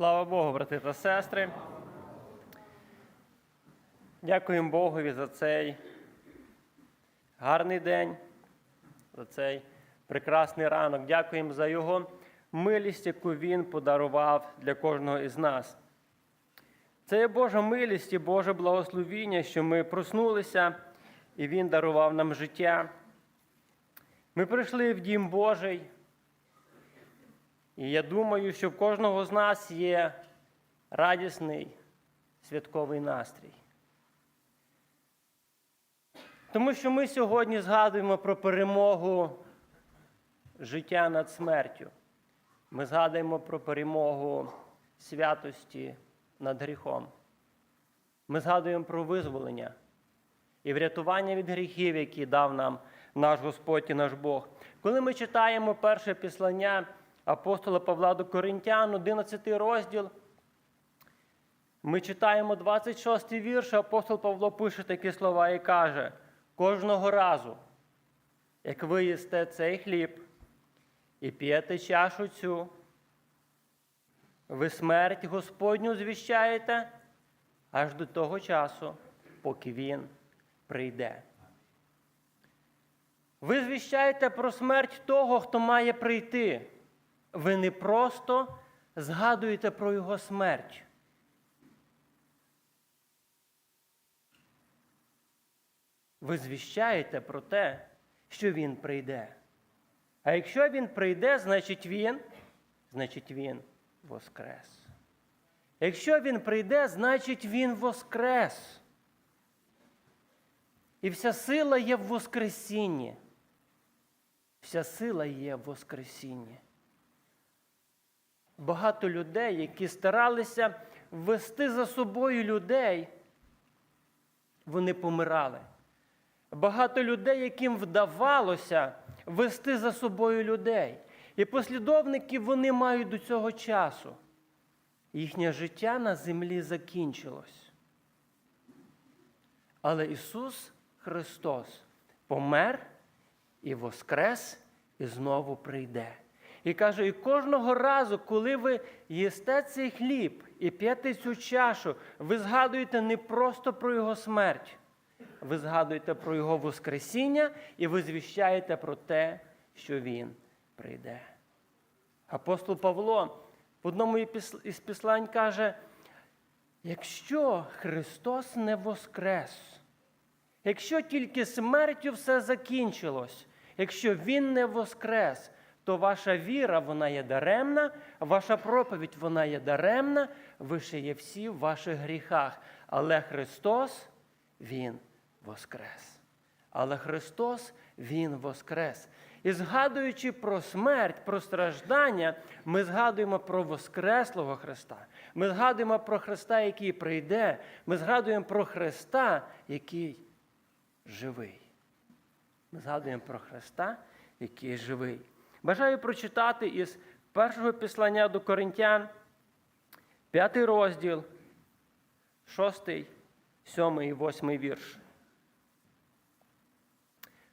Слава Богу, брати та сестри. Дякуємо Богові за цей гарний день, за цей прекрасний ранок. Дякуємо за Його милість, яку Він подарував для кожного із нас. Це є Божа милість і Боже благословіння, що ми проснулися, і Він дарував нам життя. Ми прийшли в Дім Божий. І я думаю, що в кожного з нас є радісний святковий настрій. Тому що ми сьогодні згадуємо про перемогу життя над смертю. Ми згадуємо про перемогу святості над гріхом. Ми згадуємо про визволення і врятування від гріхів, які дав нам наш Господь і наш Бог. Коли ми читаємо перше післання апостола Павла до Коринтян, 11 розділ, ми читаємо 26 вірш, апостол Павло пише такі слова і каже: кожного разу, як ви їсте цей хліб і п'єте чашу цю, ви смерть Господню звіщаєте аж до того часу, поки Він прийде. Ви звіщаєте про смерть того, хто має прийти. Ви не просто згадуєте про його смерть. Ви звіщаєте про те, що він прийде. А якщо він прийде, значить він, значить він воскрес. Якщо він прийде, значить він воскрес. І вся сила є в Воскресінні. Вся сила є в Воскресінні. Багато людей, які старалися вести за собою людей, вони помирали. Багато людей, яким вдавалося вести за собою людей. І послідовники вони мають до цього часу. Їхнє життя на землі закінчилось. Але Ісус Христос помер і воскрес, і знову прийде. І каже, і кожного разу, коли ви їсте цей хліб і п'єте цю чашу, ви згадуєте не просто про Його смерть, ви згадуєте про Його Воскресіння і ви звіщаєте про те, що Він прийде. Апостол Павло в одному із післань каже: якщо Христос не воскрес, якщо тільки смертю все закінчилось, якщо Він не воскрес, то ваша віра вона є даремна, ваша проповідь вона є даремна, ви ще є всі в ваших гріхах. Але Христос, Він воскрес. Але Христос, Він воскрес. І згадуючи про смерть, про страждання, ми згадуємо про Воскреслого Христа. Ми згадуємо про Христа, який прийде. Ми згадуємо про Христа, який живий. Ми згадуємо про Христа, який живий. Бажаю прочитати із першого післання до Коринтян, п'ятий розділ, шостий, сьомий і восьмий вірш.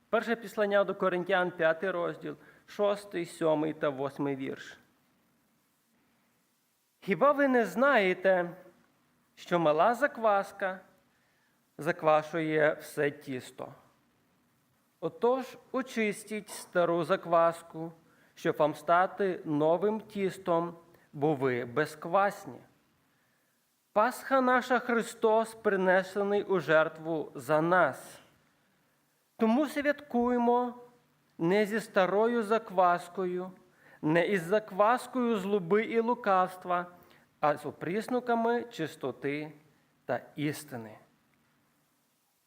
Перше післання до Коринтян, п'ятий розділ, шостий, сьомий та восьмий вірш. Хіба ви не знаєте, що мала закваска заквашує все тісто? Отож, очистіть стару закваску, щоб вам стати новим тістом, бо ви безквасні. Пасха наша Христос, принесений у жертву за нас. Тому святкуємо не зі старою закваскою, не із закваскою злоби і лукавства, а з опріснуками чистоти та істини.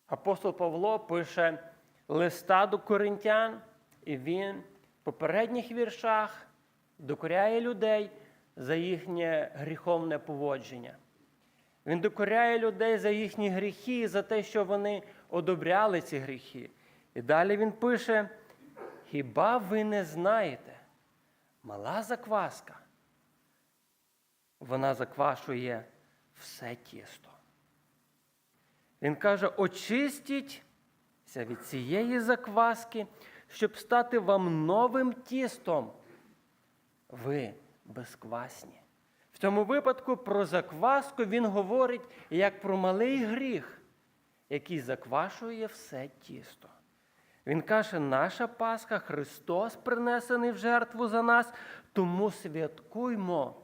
Апостол Павло пише листа до коринтян, і він в попередніх віршах докоряє людей за їхнє гріховне поводження. Він докоряє людей за їхні гріхи, за те, що вони одобряли ці гріхи. І далі він пише: хіба ви не знаєте, мала закваска, вона заквашує все тісто. Він каже: очистіть від цієї закваски, щоб стати вам новим тістом. Ви безквасні. В цьому випадку про закваску він говорить як про малий гріх, який заквашує все тісто. Він каже, наша Пасха, Христос принесений в жертву за нас, тому святкуймо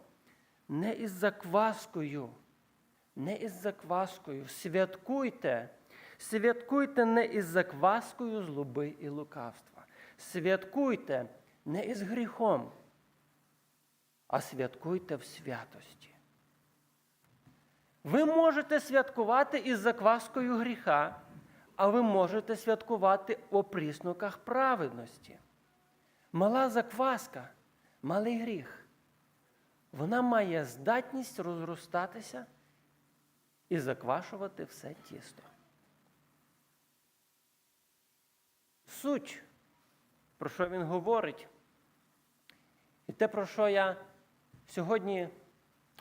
не із закваскою, не із закваскою. Святкуйте, святкуйте не із закваскою злоби і лукавства. Святкуйте не із гріхом, а святкуйте в святості. Ви можете святкувати із закваскою гріха, а ви можете святкувати у пріснуках праведності. Мала закваска, малий гріх. Вона має здатність розростатися і заквашувати все тісто. Суть, про що він говорить, і те, про що я сьогодні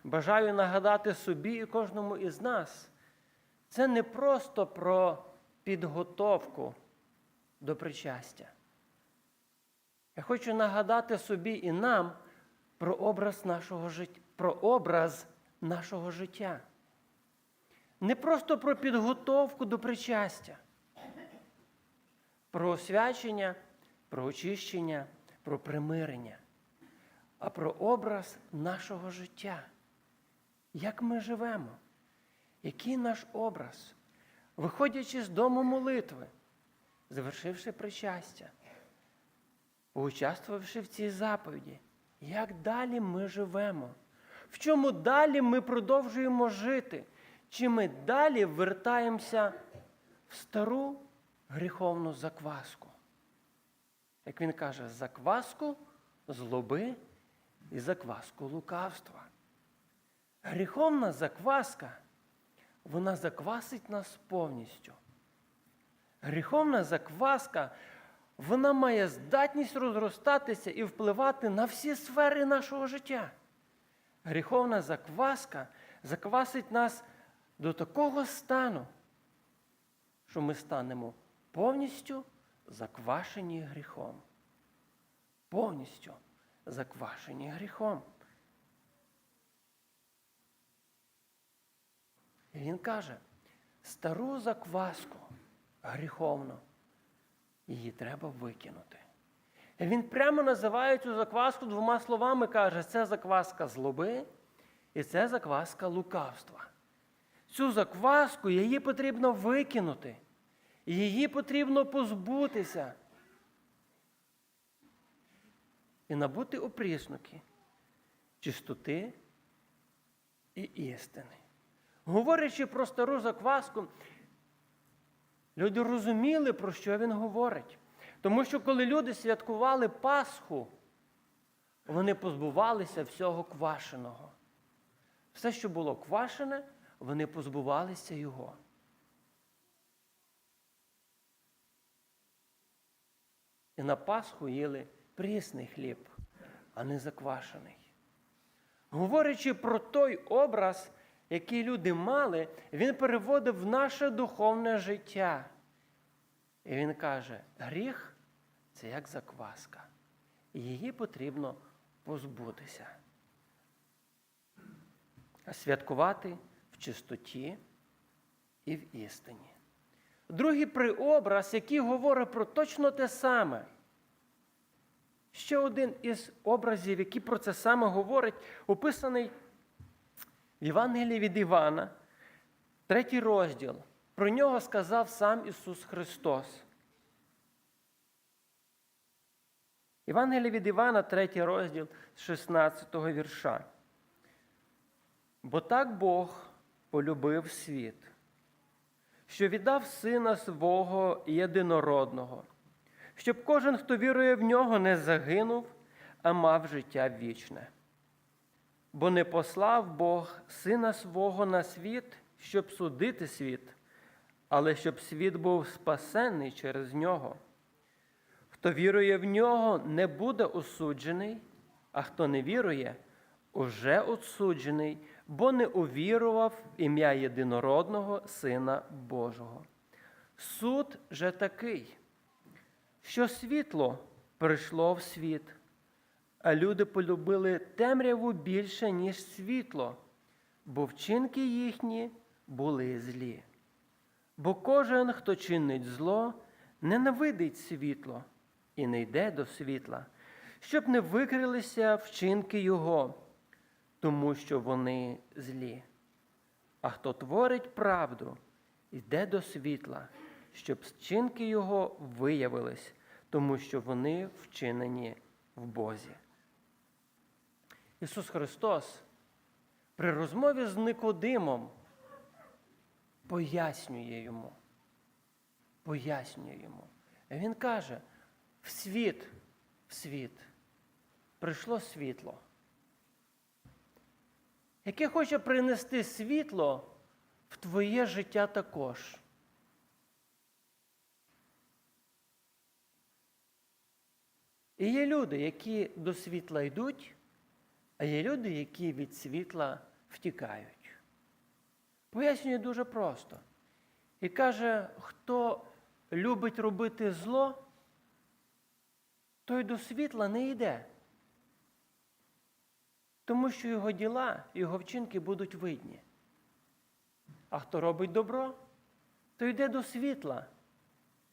бажаю нагадати собі і кожному із нас, це не просто про підготовку до причастя. Я хочу нагадати собі і нам про образ нашого життя, про образ нашого життя. Не просто про підготовку до причастя, про освячення, про очищення, про примирення, а про образ нашого життя. Як ми живемо? Який наш образ? Виходячи з дому молитви, завершивши причастя, поучаствувавши в цій заповіді, як далі ми живемо? В чому далі ми продовжуємо жити? Чи ми далі вертаємося в стару гріховну закваску? Як він каже, закваску злоби і закваску лукавства. Гріховна закваска, вона заквасить нас повністю. Гріховна закваска, вона має здатність розростатися і впливати на всі сфери нашого життя. Гріховна закваска заквасить нас до такого стану, що ми станемо повністю заквашені гріхом. Повністю заквашені гріхом. І він каже, стару закваску гріховну, її треба викинути. І він прямо називає цю закваску двома словами, каже, це закваска злоби і це закваска лукавства. Цю закваску її потрібно викинути, її потрібно позбутися. І набути опріснуки чистоти і істини. Говорячи про стару закваску, люди розуміли, про що він говорить. Тому що коли люди святкували Пасху, вони позбувалися всього квашеного. Все, що було квашене, вони позбувалися його. І на Пасху їли прісний хліб, а не заквашений. Говорячи про той образ, який люди мали, він переводив в наше духовне життя. І він каже: гріх це як закваска. І її потрібно позбутися. А святкувати в чистоті і в істині. Другий приобраз, який говорить про точно те саме. Ще один із образів, який про це саме говорить, описаний в Євангелії від Івана, третій розділ. Про нього сказав сам Ісус Христос. Євангеліє від Івана, третій розділ з 16 вірша. Бо так Бог полюбив світ, що віддав Сина свого єдинородного, щоб кожен, хто вірує в нього, не загинув, а мав життя вічне. Бо не послав Бог Сина свого на світ, щоб судити світ, але щоб світ був спасенний через нього. Хто вірує в нього, не буде осуджений, а хто не вірує, уже осуджений, бо не увірував в ім'я єдинородного Сина Божого. Суд же такий, що світло прийшло в світ, а люди полюбили темряву більше, ніж світло, бо вчинки їхні були злі. Бо кожен, хто чинить зло, ненавидить світло і не йде до світла, щоб не викрилися вчинки його, тому що вони злі. А хто творить правду, йде до світла, щоб вчинки його виявились, тому що вони вчинені в Бозі. Ісус Христос при розмові з Никодимом пояснює йому. Пояснює йому. І Він каже: в світ, в світ прийшло світло, яке хоче принести світло в твоє життя також. І є люди, які до світла йдуть, а є люди, які від світла втікають. Пояснює дуже просто. І каже, хто любить робити зло, той до світла не йде. Тому що його діла, його вчинки будуть видні. А хто робить добро, то йде до світла,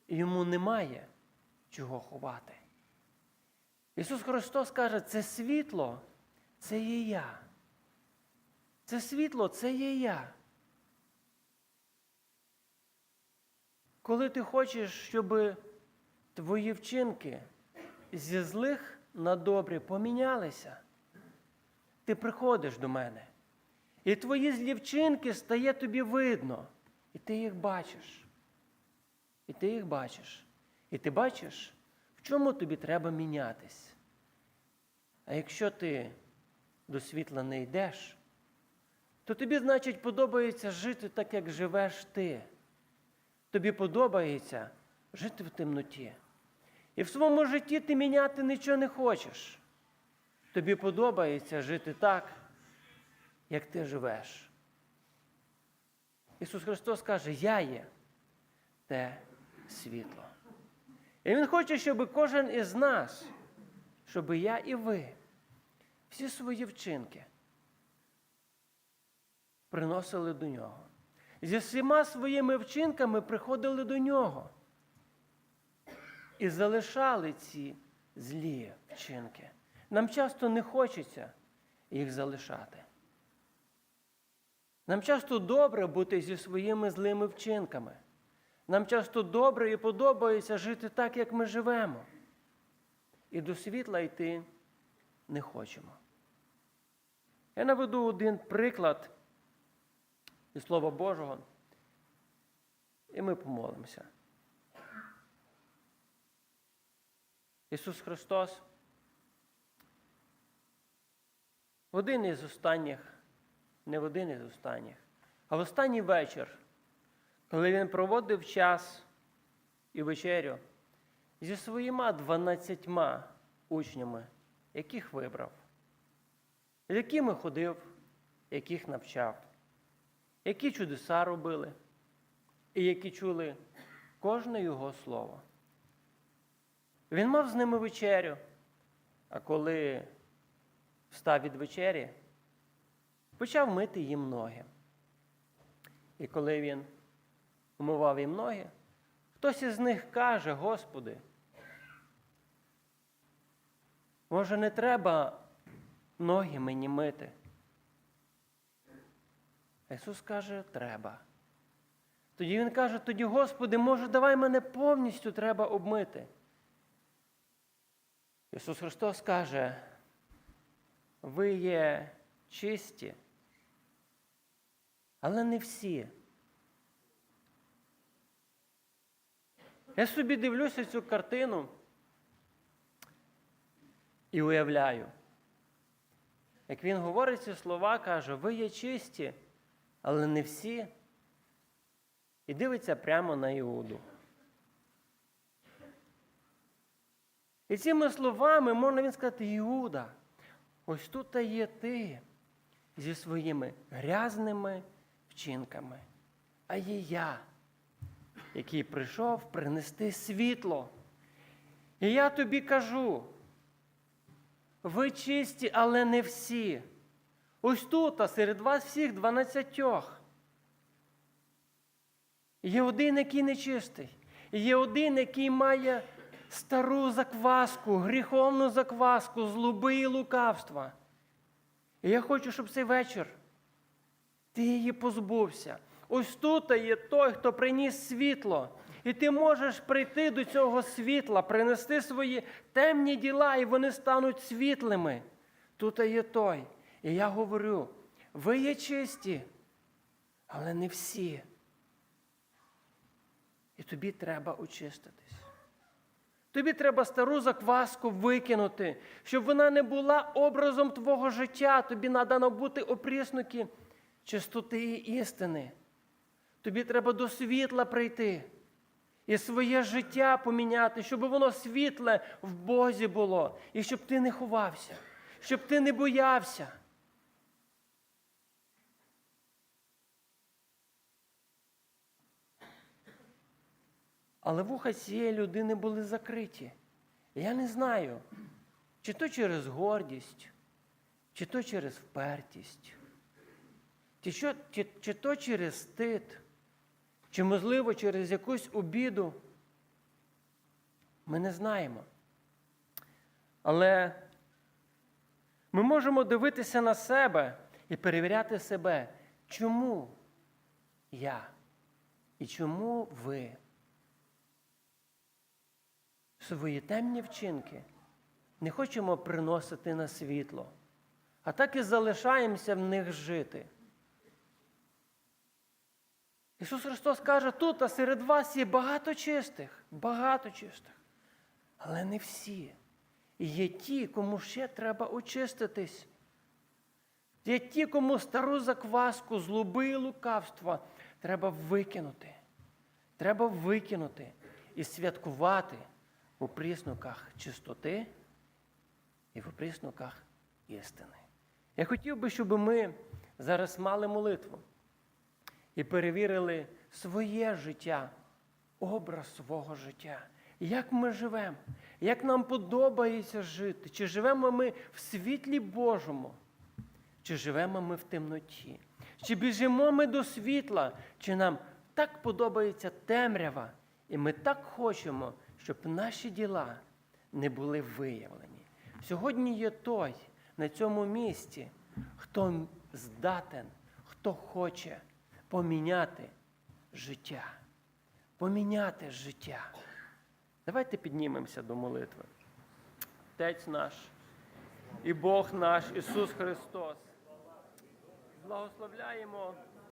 і йому немає чого ховати. Ісус Христос каже, це світло, це є я. Це світло, це є я. Коли ти хочеш, щоб твої вчинки зі злих на добрі помінялися, ти приходиш до мене. І твої злі вчинки стає тобі видно. І ти їх бачиш. І ти їх бачиш. І ти бачиш, в чому тобі треба мінятись. А якщо ти до світла не йдеш, то тобі, значить, подобається жити так, як живеш ти. Тобі подобається жити в темноті. І в своєму житті ти міняти нічого не хочеш. Тобі подобається жити так, як ти живеш. Ісус Христос каже, я є те світло. І Він хоче, щоб кожен із нас, щоб я і ви, всі свої вчинки приносили до нього. Зі всіма своїми вчинками приходили до нього і залишали ці злі вчинки. Нам часто не хочеться їх залишати. Нам часто добре бути зі своїми злими вчинками. Нам часто добре і подобається жити так, як ми живемо. І до світла йти не хочемо. Я наведу один приклад із Слова Божого, і ми помолимося. Ісус Христос в один із останніх, не в один із останніх, а в останній вечір, коли Він проводив час і вечерю зі своїми дванадцятьма учнями, яких вибрав, з якими ходив, яких навчав, які чудеса робили, і які чули кожне його слово. Він мав з ними вечерю, а коли встав від вечері, почав мити їм ноги. І коли він умивав їм ноги, хтось із них каже, Господи, може, не треба ноги мені мити? Ісус каже, треба. Тоді Він каже, тоді, Господи, може, давай мене повністю треба обмити. Ісус Христос каже, ви є чисті, але не всі. Я собі дивлюся цю картину і уявляю, як він говорить ці слова, каже, ви є чисті, але не всі. І дивиться прямо на Іуду. І цими словами можна він сказати, Іуда, ось тут є ти зі своїми грязними вчинками, а є я, який прийшов принести світло. І я тобі кажу, ви чисті, але не всі. Ось тут, а серед вас всіх дванадцятьох. Є один, який нечистий. Є один, який має стару закваску, гріховну закваску, злоби і лукавства. І я хочу, щоб цей вечір ти її позбувся. Ось тут є той, хто приніс світло. І ти можеш прийти до цього світла, принести свої темні діла, і вони стануть світлими. Тут є той. І я говорю: ви є чисті, але не всі. І тобі треба очиститись. Тобі треба стару закваску викинути, щоб вона не була образом твого життя. Тобі треба бути опріснуки чистоти і істини. Тобі треба до світла прийти і своє життя поміняти, щоб воно світле в Бозі було, і щоб ти не ховався, щоб ти не боявся. Але вуха цієї людини були закриті. Я не знаю, чи то через гордість, чи то через впертість, чи, що, чи, чи то через стид, чи, можливо, через якусь обіду. Ми не знаємо. Але ми можемо дивитися на себе і перевіряти себе, чому я і чому ви свої темні вчинки не хочемо приносити на світло, а так і залишаємося в них жити. Ісус Христос каже, тут, а серед вас є багато чистих, багато чистих, але не всі. І є ті, кому ще треба очиститись. Є ті, кому стару закваску, злоби і лукавства треба викинути. Треба викинути і святкувати у пріснуках чистоти і в пріснуках істини. Я хотів би, щоб ми зараз мали молитву і перевірили своє життя, образ свого життя. Як ми живемо, як нам подобається жити, чи живемо ми в світлі Божому, чи живемо ми в темноті, чи біжимо ми до світла, чи нам так подобається темрява, і ми так хочемо, щоб наші діла не були виявлені. Сьогодні є той на цьому місці, хто здатен, хто хоче поміняти життя. Поміняти життя. Давайте піднімемося до молитви. Отець наш і Бог наш Ісус Христос. Благословляємо